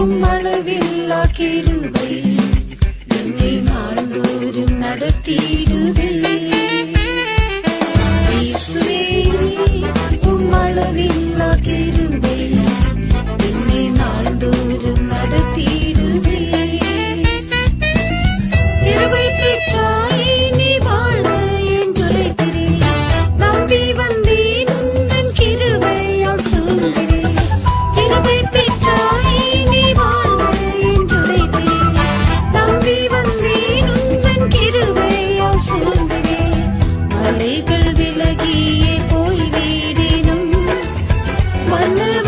ഉമ്മളവില്ലാക്കിരുവൈ மலைகள் விலகியே போய்விடினும் மன்னவமாராதிரும்